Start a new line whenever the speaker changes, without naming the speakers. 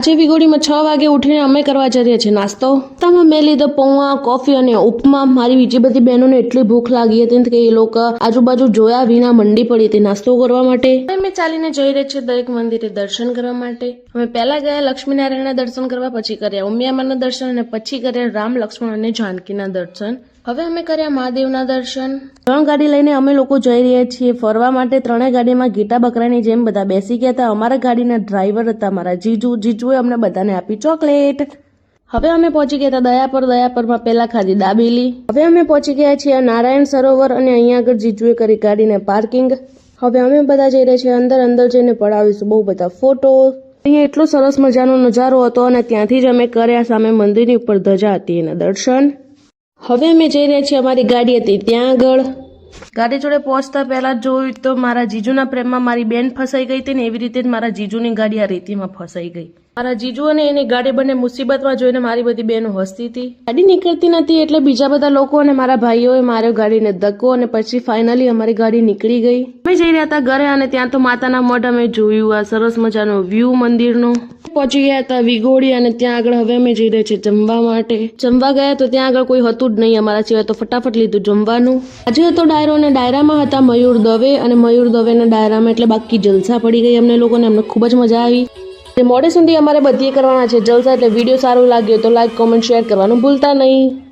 આજે વિગોડીમાં છ વાગે ઉઠીને અમે કરવા જઈએ છીએ નાસ્તો. તમે મેં લીધો પૌવા, કોફી અને ઉપમા. મારી બીજી બધી બહેનોને એટલી ભૂખ લાગી હતી કે એ લોકો આજુબાજુ જોયા વિના મંડી પડી હતી નાસ્તો કરવા માટે. અમે ચાલીને જઈ રહ્યા છીએ દરેક મંદિરે દર્શન કરવા માટે. અમે પહેલા ગયા લક્ષ્મીનારાયણના દર્શન કરવા, પછી કર્યા ઉમિયામાના દર્શન અને પછી કર્યા રામ, લક્ષ્મણ અને જાનકીના દર્શન. હવે અમે કર્યા મહાદેવના દર્શન. ત્રણ ગાડી લઈને અમે લોકો જઈ રહ્યા છીએ. ફરવા માટે ત્રણેય ગાડીમાં ગીટા બકરાની જેમ બધા બેસી ગયા હતા. અમારા ગાડીના ડ્રાઈવર હતા મારા જીજુ. જીજુએ અમને બધાને આપી ચોકલેટ. હવે અમે પહોંચી ગયા હતા દયાપર. દયાપરમાં પહેલા ખાધી દાબેલી. હવે અમે પહોંચી ગયા છીએ નારાયણ સરોવર અને અહીંયા આગળ જીજુએ કરી ગાડીને પાર્કિંગ. હવે અમે બધા જઈ રહ્યા છીએ અંદર. અંદર જઈને પડાવીશું બહુ બધા ફોટો. અહીંયા એટલો સરસ મજાનો નજારો હતો અને ત્યાંથી જ અમે કર્યા સામે મંદિરની ઉપર ધજા હતી એના દર્શન. હવે અમે જઈ રહ્યા છીએ અમારી ગાડી હતી ત્યાં આગળ. ગાડી જોડે પહોંચતા પહેલાં જોયું તો મારા જીજુના પ્રેમમાં મારી બેન ફસાઈ ગઈ હતી ને એવી રીતે જ મારા જીજુની ગાડી આ રીતિમાં ફસાઈ ગઈ. મારા જીજુ અને એની ગાડી બંને મુસીબતમાં જોઈને મારી બધી બહેનો હસતી હતી. ગાડી નીકળતી નથી એટલે બીજા બધા લોકો અને મારા ભાઈઓએ મારો ગાડીને ધક્કો અને પછી ફાઇનલી અમારી ગાડી નીકળી ગઈ. અમે જઈ રહ્યા હતા ઘરે અને ત્યાં તો માતાના મઢ અમે જોયું આ સરસ મજાનો વ્યૂ મંદિરનો. પહોંચી ગયા હતા વિગોડી અને ત્યાં આગળ હવે અમે જઈ રહ્યા છીએ જમવા માટે. જમવા ગયા તો ત્યાં આગળ કોઈ હતું જ નહીં અમારા સિવાય તો ફટાફટ લીધું જમવાનું. આજે હતો ડાયરો અને ડાયરામાં હતા મયુર દવે અને મયુર દવેના ડાયરામાં એટલે બાકી જલસા પડી ગઈ અમને લોકોને, અમને ખૂબ જ મજા આવી. તે મોડે સુધી અમારે બધી કરવાના છે જલસા એટલે વીડિયો સારું લાગ્યો તો લાઈક કોમેન્ટ શેર કરવાનું ભૂલતા નહીં.